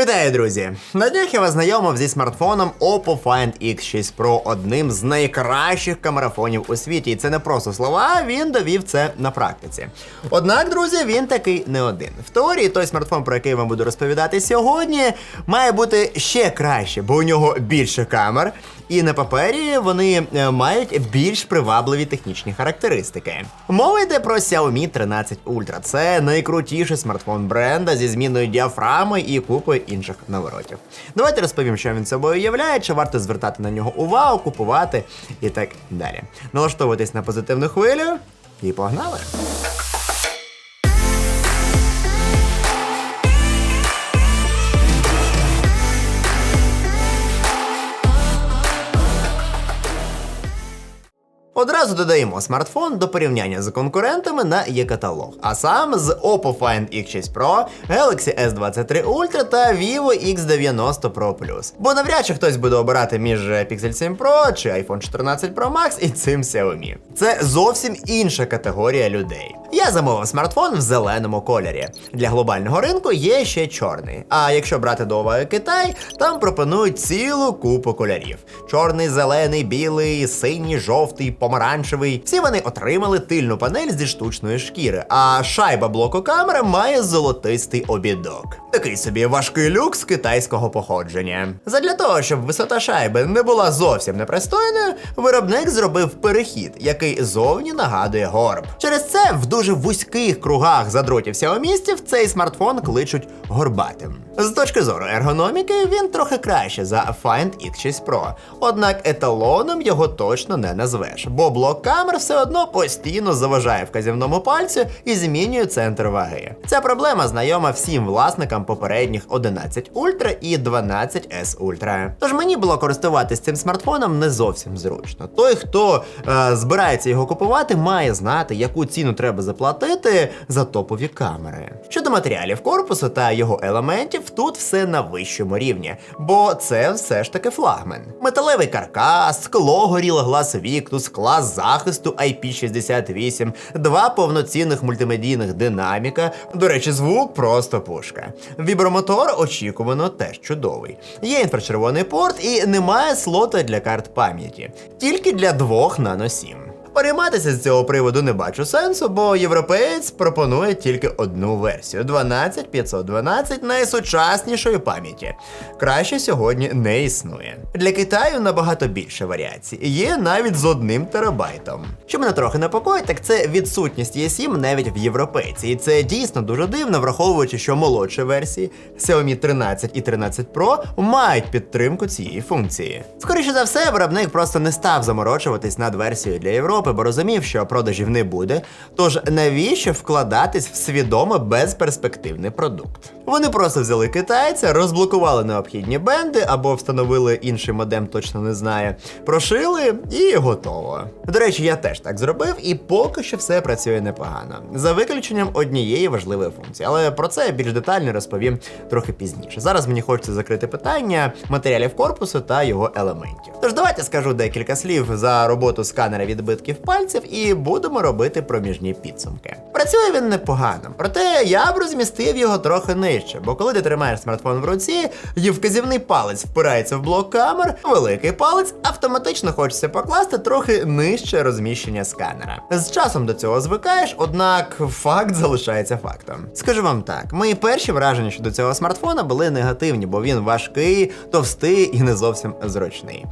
Вітаю, друзі! На днях я вас знайомив зі смартфоном Oppo Find X6 Pro, одним з найкращих камерафонів у світі. І це не просто слова, він довів це на практиці. Однак, друзі, він такий не один. В теорії той смартфон, про який я вам буду розповідати сьогодні, має бути ще краще, бо у нього більше камер. І на папері вони е, мають більш привабливі технічні характеристики. Мова йде про Xiaomi 13 Ultra. Це найкрутіший смартфон бренда зі зміною діафрами і купою інших наворотів. Давайте розповім, що він собою являє, чи варто звертати на нього увагу, купувати і так далі. Налаштовуйтесь на позитивну хвилю і погнали! Одразу додаємо смартфон до порівняння з конкурентами на є-каталог, а сам з Oppo Find X6 Pro, Galaxy S23 Ultra та Vivo X90 Pro Plus. Бо навряд чи хтось буде обирати між Pixel 7 Pro чи iPhone 14 Pro Max і цим Xiaomi. Це зовсім інша категорія людей. Я замовив смартфон в зеленому кольорі. Для глобального ринку є ще чорний. А якщо брати до уваги Китай, там пропонують цілу купу кольорів: чорний, зелений, білий, синій, жовтий, помаранчевий. Всі вони отримали тильну панель зі штучної шкіри, а шайба блоку камери має золотистий обідок. Такий собі важкий люкс китайського походження. Задля того, щоб висота шайби не була зовсім непристойною, виробник зробив перехід, який зовні нагадує горб. Через це в дуже вузьких кругах задротів сяомістів цей смартфон кличуть горбатим. З точки зору ергономіки він трохи краще за Find X6 Pro, однак еталоном його точно не назвеш, бо блок камер все одно постійно заважає вказівному пальцю і змінює центр ваги. Ця проблема знайома всім власникам попередніх 11 Ultra і 12S Ultra. Тож мені було користуватись цим смартфоном не зовсім зручно. Той, хто е, збирається його купувати, має знати, яку ціну треба заплатити за топові камери. Щодо матеріалів корпусу та його елементів, тут все на вищому рівні, бо це все ж таки флагман. Металевий каркас, скло горіло глаз Victus, клас захисту IP68, два повноцінних мультимедійних динаміка. До речі, звук просто пушка. Вібромотор очікувано теж чудовий. Є інфрачервоний порт і немає слота для карт пам'яті, тільки для двох 7. Перейматися з цього приводу не бачу сенсу, бо європеєць пропонує тільки одну версію 12512 найсучаснішої пам'яті. Краще сьогодні не існує. Для Китаю набагато більше варіацій. Є навіть з одним терабайтом. Що мене трохи непокоїть, так це відсутність E7 навіть в європейці. І це дійсно дуже дивно, враховуючи, що молодші версії Xiaomi 13 і 13 Pro мають підтримку цієї функції. Скоріше за все, виробник просто не став заморочуватись над версією для Європи, бо розумів, що продажів не буде. Тож навіщо вкладатись в свідомо безперспективний продукт? Вони просто взяли китайця, розблокували необхідні бенди або встановили інший модем, точно не знаю, прошили і готово. До речі, я теж так зробив, і поки що все працює непогано, за виключенням однієї важливої функції. Але про це я більш детально розповім трохи пізніше. Зараз мені хочеться закрити питання матеріалів корпусу та його елементів. Тож давайте скажу декілька слів за роботу сканера відбитків пальців і будемо робити проміжні підсумки. Працює він непогано, проте я б розмістив його трохи нижче, бо коли ти тримаєш смартфон в руці, і вказівний палець впирається в блок камер, великий палець автоматично хочеться покласти трохи нижче розміщення сканера. З часом до цього звикаєш, однак факт залишається фактом. Скажу вам так, мої перші враження щодо цього смартфона були негативні, бо він важкий, товстий і не зовсім зручний.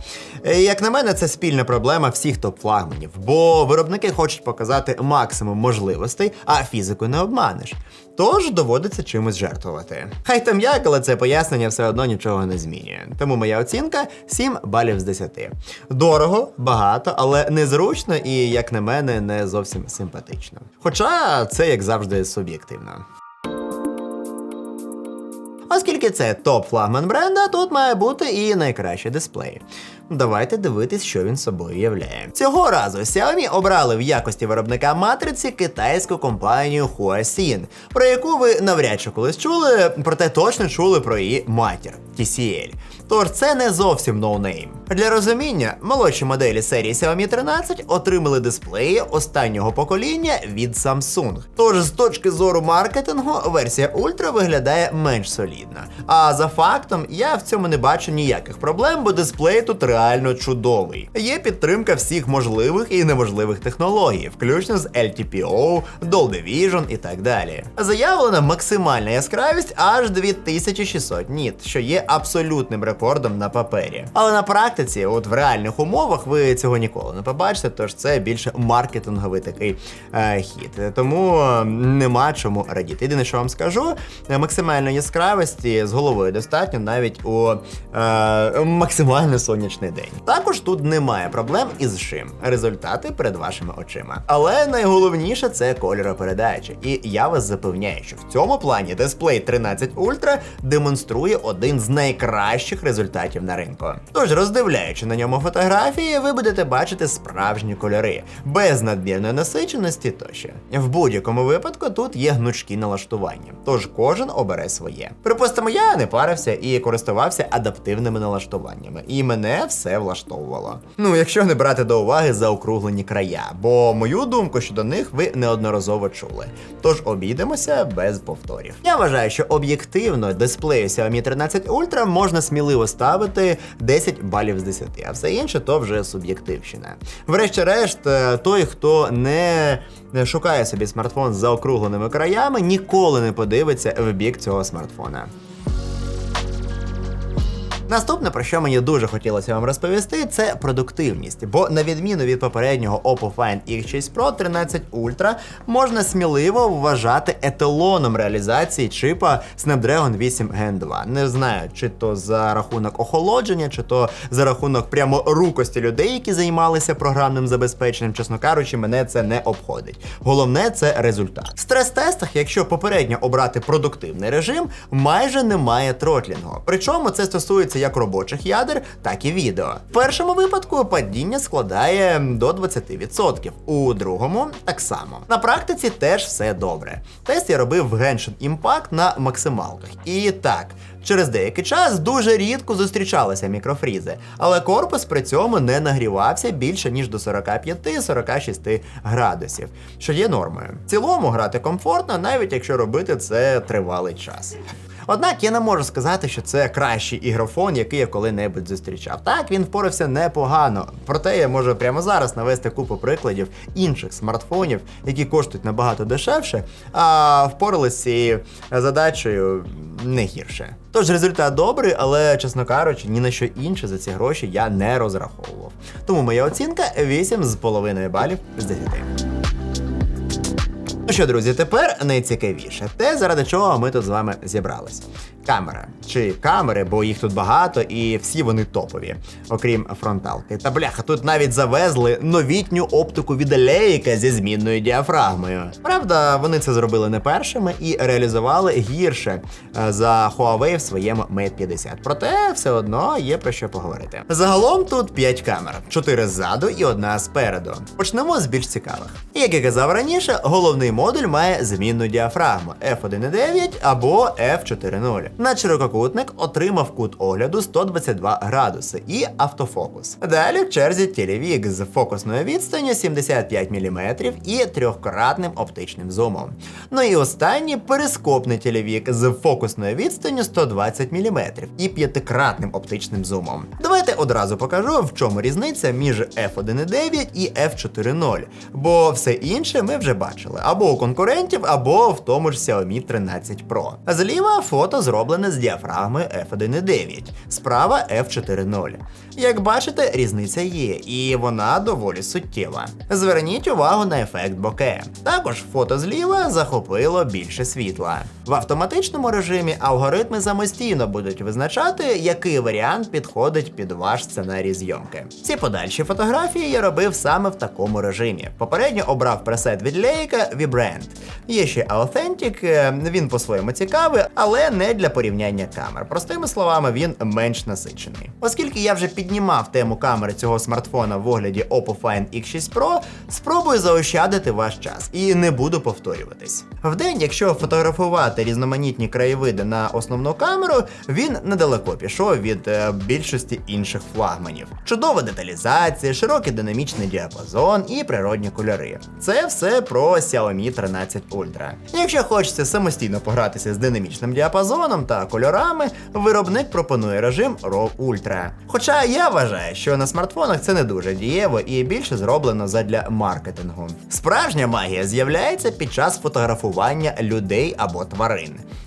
Як на мене, це спільна проблема всіх топ-флагманів, бо виробники хочуть показати максимум можливостей, а фізику не обманеш. Тож доводиться чимось жертвувати. Хай там як, але це пояснення все одно нічого не змінює. Тому моя оцінка 7 балів з 10. Дорого, багато, але незручно і, як на мене, не зовсім симпатично. Хоча це, як завжди, суб'єктивно. Оскільки це топ флагман бренда, тут має бути і найкращий дисплей. Давайте дивитись, що він собою являє. Цього разу Xiaomi обрали в якості виробника матриці китайську компанію Huaxin, про яку ви навряд чи колись чули, проте точно чули про її матір TCL. Тож це не зовсім ноунейм. Для розуміння, молодші моделі серії Xiaomi 13 отримали дисплеї останнього покоління від Samsung. Тож з точки зору маркетингу, версія Ultra виглядає менш солідно. А за фактом, я в цьому не бачу ніяких проблем, бо дисплей тут реально чудовий. Є підтримка всіх можливих і неможливих технологій, включно з LTPO, Dolby Vision і так далі. Заявлена максимальна яскравість аж 2600 ніт, що є абсолютним рекордом на папері. Але на практиці, от в реальних умовах, ви цього ніколи не побачите, тож це більше маркетинговий такий е, хід. Тому е, нема чому радіти. Єдине, що вам скажу, е, максимальної яскравості з головою достатньо навіть у е, максимально сонячний день. Також тут немає проблем із шим. Результати перед вашими очима. Але найголовніше це кольоропередача. І я вас запевняю, що в цьому плані дисплей 13 Ultra демонструє один з найкращих результатів на ринку. Тож, роздивляючи на ньому фотографії, ви будете бачити справжні кольори, без надмірної насиченості тощо. В будь-якому випадку тут є гнучкі налаштування, тож кожен обере своє. Припустимо, я не парився і користувався адаптивними налаштуваннями, і мене все влаштовувало. Ну, якщо не брати до уваги заокруглені края, бо мою думку щодо них ви неодноразово чули. Тож обійдемося без повторів. Я вважаю, що об'єктивно дисплею Xiaomi 13 Ultra можна сміливо ставити 10 балів з 10, а все інше то вже суб'єктивщина. Врешті-решт, е, той, хто не шукає собі смартфон з заокругленими краями, ніколи не подивиться в бік цього смартфона. Наступне, про що мені дуже хотілося вам розповісти, це продуктивність. Бо на відміну від попереднього Oppo Find X6 Pro 13 Ultra можна сміливо вважати еталоном реалізації чипа Snapdragon 8 Gen 2. Не знаю, чи то за рахунок охолодження, чи то за рахунок прямо рукості людей, які займалися програмним забезпеченням. Чесно кажучи, мене це не обходить. Головне це результат. В стрес-тестах, якщо попередньо обрати продуктивний режим, майже немає тротлінгу. Причому це стосується як робочих ядер, так і відео. В першому випадку падіння складає до 20%, у другому так само. На практиці теж все добре. Тест я робив в Genshin Impact на максималках. І так. Через деякий час дуже рідко зустрічалися мікрофрізи, але корпус при цьому не нагрівався більше ніж до 45-46 градусів, що є нормою. В цілому грати комфортно, навіть якщо робити це тривалий час. Однак я не можу сказати, що це кращий ігрофон, який я коли-небудь зустрічав. Так, він впорався непогано. Проте я можу прямо зараз навести купу прикладів інших смартфонів, які коштують набагато дешевше, а впоралися з цією задачею не гірше. Тож результат добрий, але, чесно кажучи, ні на що інше за ці гроші я не розраховував. Тому моя оцінка 8,5 балів з 10. Ну що, друзі, тепер найцікавіше те, заради чого ми тут з вами зібрались. Камера чи камери, бо їх тут багато і всі вони топові, окрім фронталки. Та бляха, тут навіть завезли новітню оптику від Leica зі змінною діафрагмою. Правда, вони це зробили не першими і реалізували гірше е, за Huawei в своєму Mate 50. Проте все одно є про що поговорити. Загалом тут 5 камер: 4 ззаду і одна спереду. Почнемо з більш цікавих. Як я казав раніше, головний модуль має змінну діафрагму F1.9 або F4.0. На ширококутник отримав кут огляду 122 градуси і автофокус. Далі в черзі телевік з фокусною відстанню 75 мм і трьохкратним оптичним зумом. Ну і останній перископний телевік з фокусною відстанню 120 мм і п'ятикратним оптичним зумом. Давайте одразу покажу, в чому різниця між F1.9 і F4.0, бо все інше ми вже бачили або у конкурентів, або в тому ж Xiaomi 13 Pro. Зліва фото зроблене з діафрагми F1.9, справа F4.0. Як бачите, різниця є, і вона доволі суттєва. Зверніть увагу на ефект боке. Також фото зліва захопило більше світла. В автоматичному режимі алгоритми самостійно будуть визначати, який варіант підходить під ваш сценарій зйомки. Всі подальші фотографії я робив саме в такому режимі. Попередньо обрав пресет від Leica Vibrant. Є ще Authentic, е, він по-своєму цікавий, але не для порівняння камер. Простими словами, він менш насичений. Оскільки я вже піднімав тему камери цього смартфона в огляді Oppo Find X6 Pro, спробую заощадити ваш час і не буду повторюватись. Вдень, якщо фотографувати різноманітні краєвиди на основну камеру, він недалеко пішов від е, більшості інших флагманів. Чудова деталізація, широкий динамічний діапазон і природні кольори. Це все про Xiaomi 13 Ultra. Якщо хочеться самостійно погратися з динамічним діапазоном та кольорами, виробник пропонує режим RAW Ultra. Хоча я вважаю, що на смартфонах це не дуже дієво і більше зроблено задля маркетингу. Справжня магія з'являється під час фотографування людей або тварин.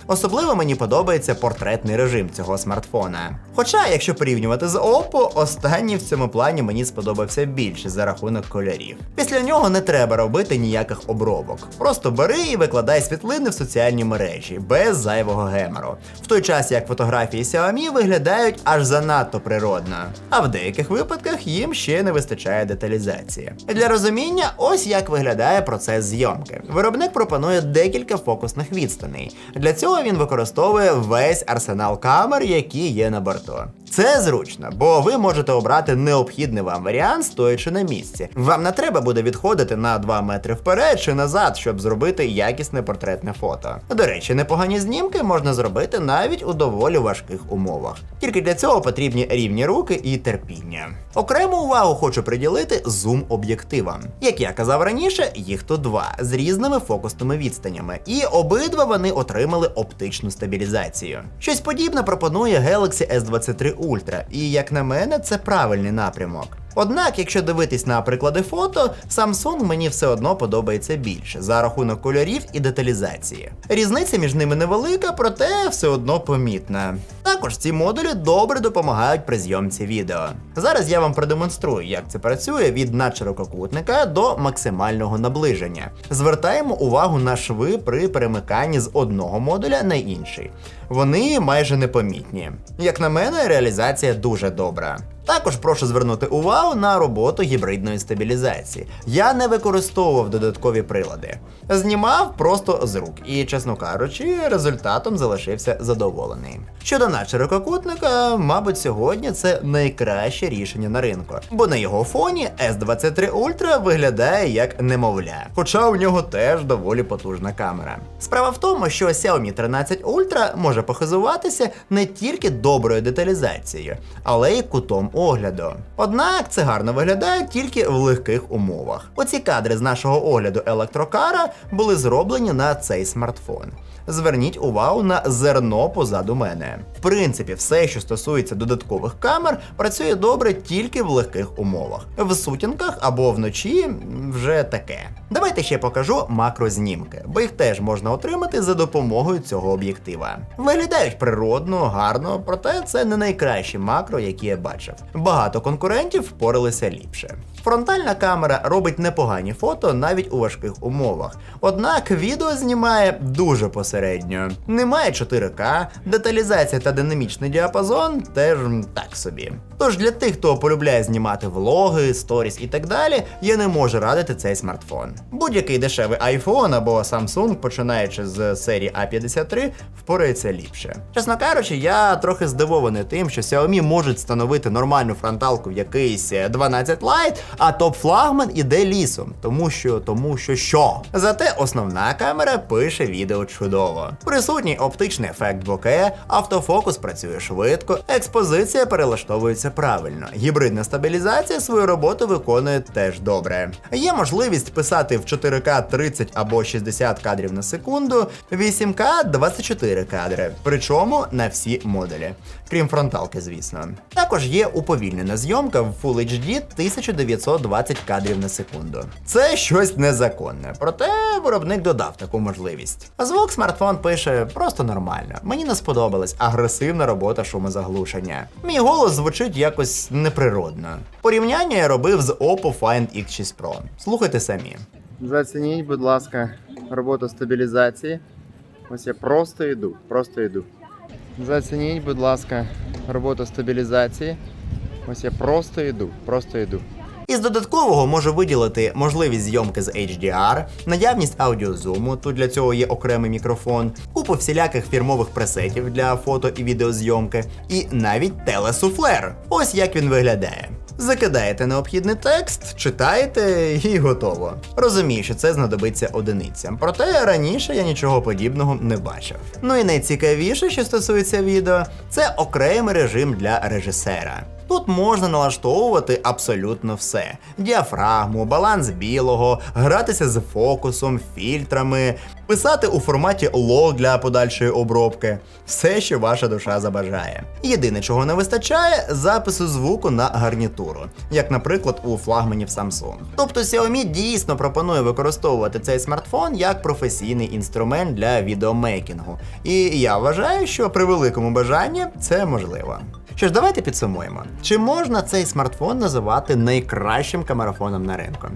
Особливо мені подобається портретний режим цього смартфона. Хоча, якщо порівнювати з Oppo, останній в цьому плані мені сподобався більше за рахунок кольорів. Після нього не треба робити ніяких обробок. Просто бери і викладай світлини в соціальні мережі без зайвого гемору. В той час як фотографії Xiaomi виглядають аж занадто природно, а в деяких випадках їм ще не вистачає деталізації. Для розуміння, ось як виглядає процес зйомки. Виробник пропонує декілька фокусних відстаней. Для цього він використовує весь арсенал камер, які є на борту. Це зручно, бо ви можете обрати необхідний вам варіант, стоячи на місці. Вам не треба буде відходити на 2 метри вперед чи назад, щоб зробити якісне портретне фото. До речі, непогані знімки можна зробити навіть у доволі важких умовах. Тільки для цього потрібні рівні руки і терпіння. Окрему увагу хочу приділити зум об'єктивам. Як я казав раніше, їх тут два з різними фокусними відстанями, і обидва вони отримали оптичну стабілізацію. Щось подібне пропонує Galaxy S23 Ultra, і як на мене, це правильний напрямок. Однак, якщо дивитись на приклади фото, Samsung мені все одно подобається більше за рахунок кольорів і деталізації. Різниця між ними невелика, проте все одно помітна. Також ці модулі добре допомагають при зйомці відео. Зараз я вам продемонструю, як це працює від надширококутника до максимального наближення. Звертаємо увагу на шви при перемиканні з одного модуля на інший. Вони майже непомітні. Як на мене, реалізація дуже добра. Також прошу звернути увагу на роботу гібридної стабілізації. Я не використовував додаткові прилади. Знімав просто з рук і, чесно кажучи, результатом залишився задоволений. Щодо надширококутника, мабуть, сьогодні це найкраще рішення на ринку, бо на його фоні S23 Ultra виглядає як немовля, хоча у нього теж доволі потужна камера. Справа в тому, що Xiaomi 13 Ultra може похизуватися не тільки доброю деталізацією, але й кутом огляду. Однак це гарно виглядає тільки в легких умовах. Оці кадри з нашого огляду електрокара були зроблені на цей смартфон. Зверніть увагу на зерно позаду мене. В принципі, все, що стосується додаткових камер, працює добре тільки в легких умовах. В сутінках або вночі вже таке. Давайте ще покажу макрознімки, бо їх теж можна отримати за допомогою цього об'єктива. Виглядають природно, гарно, проте це не найкращі макро, які я бачив. Багато конкурентів впоралися ліпше. Фронтальна камера робить непогані фото навіть у важких умовах. Однак відео знімає дуже посередньо. Немає 4К, деталізація та динамічний діапазон теж так собі. Тож для тих, хто полюбляє знімати влоги, сторіс і так далі, я не можу радити цей смартфон. Будь-який дешевий iPhone або Samsung, починаючи з серії A53, впорається ліпше. Чесно кажучи, я трохи здивований тим, що Xiaomi можуть встановити нормальну фронталку в якийсь 12 Lite, а топ-флагман іде лісом, тому що тому що що. Зате основна камера пише відео чудово. Присутній оптичний ефект боке, автофокус працює швидко, експозиція перелаштовується правильно. Гібридна стабілізація свою роботу виконує теж добре. Є можливість писати в 4К 30 або 60 кадрів на секунду, 8К 24 кадри, причому на всі модулі, крім фронталки, звісно. Також є уповільнена зйомка в Full HD 1920 кадрів на секунду. Це щось незаконне, проте виробник додав таку можливість. А звук смартфон пише просто нормально. Мені не сподобалась агресивна робота шумозаглушення. Мій голос звучить якось неприродно. Порівняння я робив з Oppo Find X6 Pro. Слухайте самі. Зацініть, будь ласка, роботу стабілізації. Ось я просто йду, просто йду. Зацініть, будь ласка, роботу стабілізації. Ось я просто йду, просто йду. Із додаткового можу виділити можливість зйомки з HDR, наявність аудіозуму, тут для цього є окремий мікрофон, купу всіляких фірмових пресетів для фото і відеозйомки, і навіть телесуфлер. Ось як він виглядає. Закидаєте необхідний текст, читаєте і готово. Розумію, що це знадобиться одиницям. Проте раніше я нічого подібного не бачив. Ну і найцікавіше, що стосується відео, це окремий режим для режисера. Тут можна налаштовувати абсолютно все: діафрагму, баланс білого, гратися з фокусом, фільтрами, писати у форматі лог для подальшої обробки. Все, що ваша душа забажає. Єдине, чого не вистачає, запису звуку на гарнітуру, як, наприклад, у флагманів Samsung. Тобто Xiaomi дійсно пропонує використовувати цей смартфон як професійний інструмент для відеомейкінгу. І я вважаю, що при великому бажанні це можливо. Що ж, давайте підсумуємо. Чи можна цей смартфон називати найкращим камерафоном на ринку?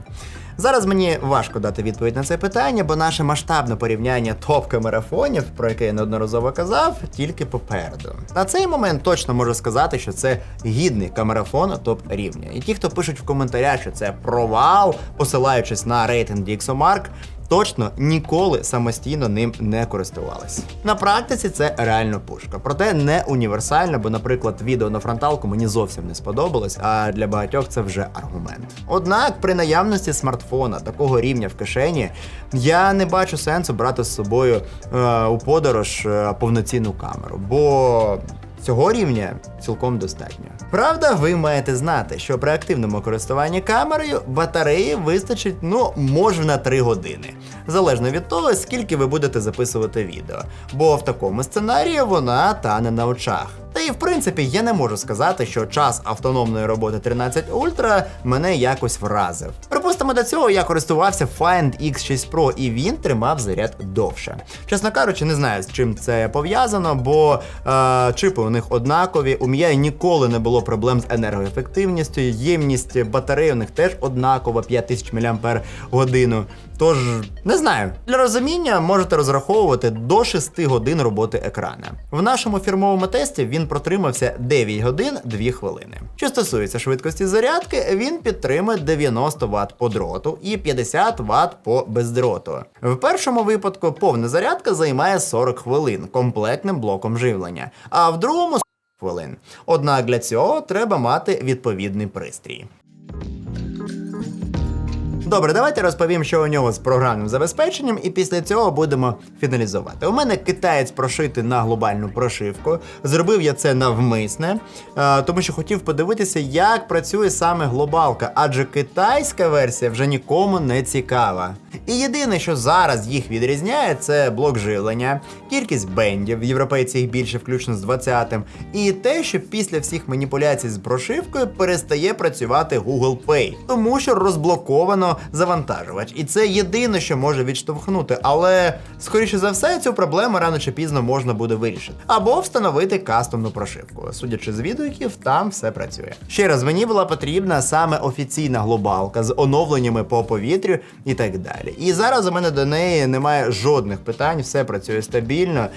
Зараз мені важко дати відповідь на це питання, бо наше масштабне порівняння топ-камерафонів, про яке я неодноразово казав, тільки попереду. На цей момент точно можу сказати, що це гідний камерафон топ рівня. І ті, хто пишуть в коментарях, що це провал, посилаючись на рейтинг DxOMark, точно ніколи самостійно ним не користувались. На практиці це реально пушка, проте не універсальна, бо, наприклад, відео на фронталку мені зовсім не сподобалось, а для багатьох це вже аргумент. Однак, при наявності смартфона такого рівня в кишені, я не бачу сенсу брати з собою е, у подорож е, повноцінну камеру, бо Цього рівня цілком достатньо. Правда, ви маєте знати, що при активному користуванні камерою батареї вистачить ну може на 3 години, залежно від того, скільки ви будете записувати відео. Бо в такому сценарії вона тане на очах. Та і в принципі я не можу сказати, що час автономної роботи 13 Ultra мене якось вразив. Припустимо, до цього я користувався Find X6 Pro і він тримав заряд довше. Чесно кажучи, не знаю з чим це пов'язано, бо е, чипи у них однакові. У Мія ніколи не було проблем з енергоефективністю. Ємність батареї у них теж однакова 5000 мАч. Тож не знаю. Для розуміння можете розраховувати до 6 годин роботи екрана. В нашому фірмовому тесті він протримався 9 годин 2 хвилини. Що стосується швидкості зарядки, він підтримує 90 Вт по дроту і 50 Вт по бездроту. В першому випадку повна зарядка займає 40 хвилин комплектним блоком живлення, а в другому 40 хвилин. Однак для цього треба мати відповідний пристрій. Добре, давайте розповім, що у нього з програмним забезпеченням, і після цього будемо фіналізувати. У мене китаєць прошитий на глобальну прошивку. Зробив я це навмисне, е, тому що хотів подивитися, як працює саме глобалка, адже китайська версія вже нікому не цікава. І єдине, що зараз їх відрізняє, це блок живлення, кількість бендів, європейці їх більше, включно з 20-м, і те, що після всіх маніпуляцій з прошивкою перестає працювати Google Pay, тому що розблоковано завантажувач. І це єдине, що може відштовхнути. Але, скоріше за все, цю проблему рано чи пізно можна буде вирішити. Або встановити кастомну прошивку. Судячи з відгуків, там все працює. Ще раз, мені була потрібна саме офіційна глобалка з оновленнями по повітрю і так далі. І зараз у мене до неї немає жодних питань, все працює стабільно.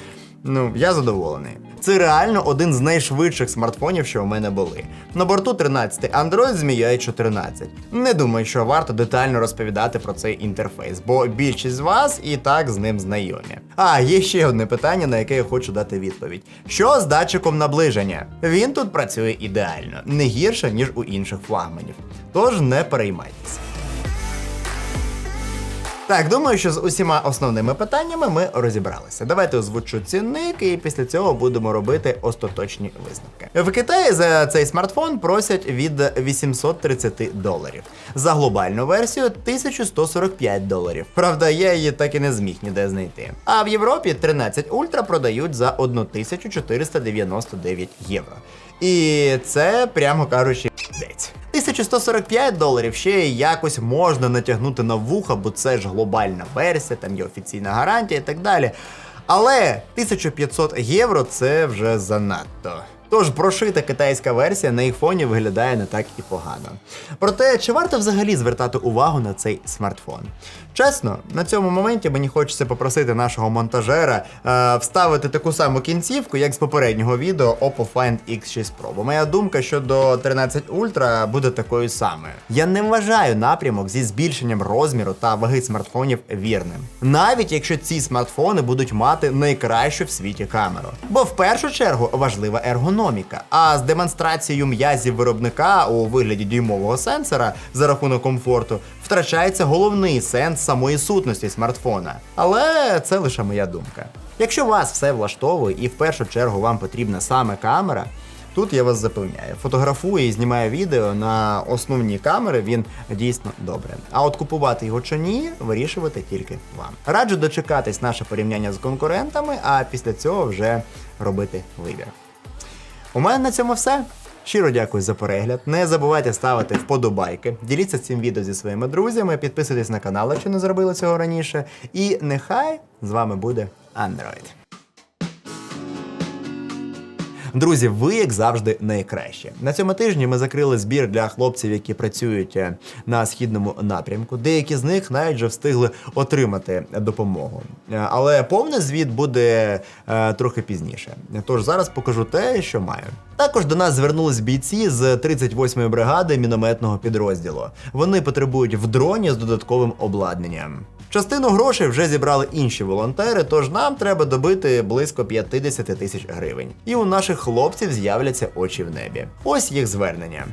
Ну, я задоволений. Це реально один з найшвидших смартфонів, що у мене були. На борту 13 Android з MIUI 14. Не думаю, що варто детально розповідати про цей інтерфейс, бо більшість з вас і так з ним знайомі. А, є ще одне питання, на яке я хочу дати відповідь. Що з датчиком наближення? Він тут працює ідеально, не гірше, ніж у інших флагманів. Тож не переймайтеся. Так, думаю, що з усіма основними питаннями ми розібралися. Давайте озвучу цінник, і після цього будемо робити остаточні висновки. В Китаї за цей смартфон просять від 830 доларів. За глобальну версію 1145 доларів. Правда, я її так і не зміг ніде знайти. А в Європі 13 Ультра продають за 1499 євро. І це, прямо кажучи. 1145 доларів ще якось можна натягнути на вуха, бо це ж глобальна версія, там є офіційна гарантія і так далі. Але 1500 євро це вже занадто. Тож прошита китайська версія на їх фоні виглядає не так і погано. Проте, чи варто взагалі звертати увагу на цей смартфон? Чесно, на цьому моменті мені хочеться попросити нашого монтажера е, вставити таку саму кінцівку, як з попереднього відео Oppo Find X6 Pro. Бо моя думка щодо 13 Ultra буде такою самою. Я не вважаю напрямок зі збільшенням розміру та ваги смартфонів вірним. Навіть якщо ці смартфони будуть мати найкращу в світі камеру. Бо в першу чергу важлива ергономіка. А з демонстрацією м'язів виробника у вигляді дюймового сенсора за рахунок комфорту втрачається головний сенс самої сутності смартфона. Але це лише моя думка. Якщо вас все влаштовує і в першу чергу вам потрібна саме камера. Тут я вас запевняю, фотографує і знімає відео на основні камери. Він дійсно добре. А от купувати його чи ні, вирішувати тільки вам. Раджу дочекатись наше порівняння з конкурентами, а після цього вже робити вибір. У мене на цьому все. Щиро дякую за перегляд. Не забувайте ставити вподобайки, діліться цим відео зі своїми друзями, підписуйтесь на канал, якщо не зробили цього раніше. І нехай з вами буде Android. Друзі, ви як завжди найкраще. На цьому тижні ми закрили збір для хлопців, які працюють е, на східному напрямку. Деякі з них навіть вже встигли отримати допомогу. Е, Але повний звіт буде е, трохи пізніше. Тож зараз покажу те, що маю. Також до нас звернулись бійці з 38-ї бригади мінометного підрозділу. Вони потребують в дроні з додатковим обладнанням. Частину грошей вже зібрали інші волонтери, тож нам треба добити близько 50 тисяч гривень. І у наших хлопців з'являться очі в небі. Ось їх звернення.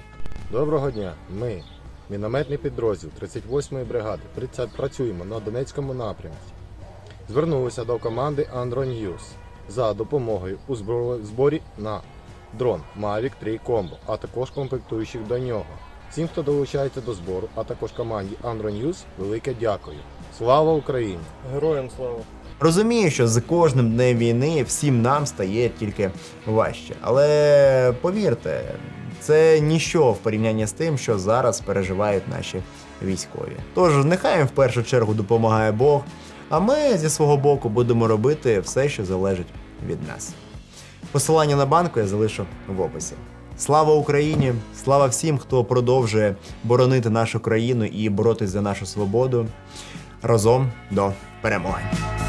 Доброго дня. Ми, мінометний підрозділ 38-ї бригади, 30 працюємо на Донецькому напрямку. Звернулися до команди Andro News за допомогою у зборі на дрон Mavic 3 Combo, а також комплектуючих до нього. Всім, хто долучається до збору, а також команді Andro News, велике дякую. Слава Україні! Героям слава. Розумію, що з кожним днем війни всім нам стає тільки важче. Але повірте, це ніщо в порівнянні з тим, що зараз переживають наші військові. Тож нехай їм в першу чергу допомагає Бог, а ми зі свого боку будемо робити все, що залежить від нас. Посилання на банку я залишу в описі. Слава Україні! Слава всім, хто продовжує боронити нашу країну і боротись за нашу свободу разом до перемоги.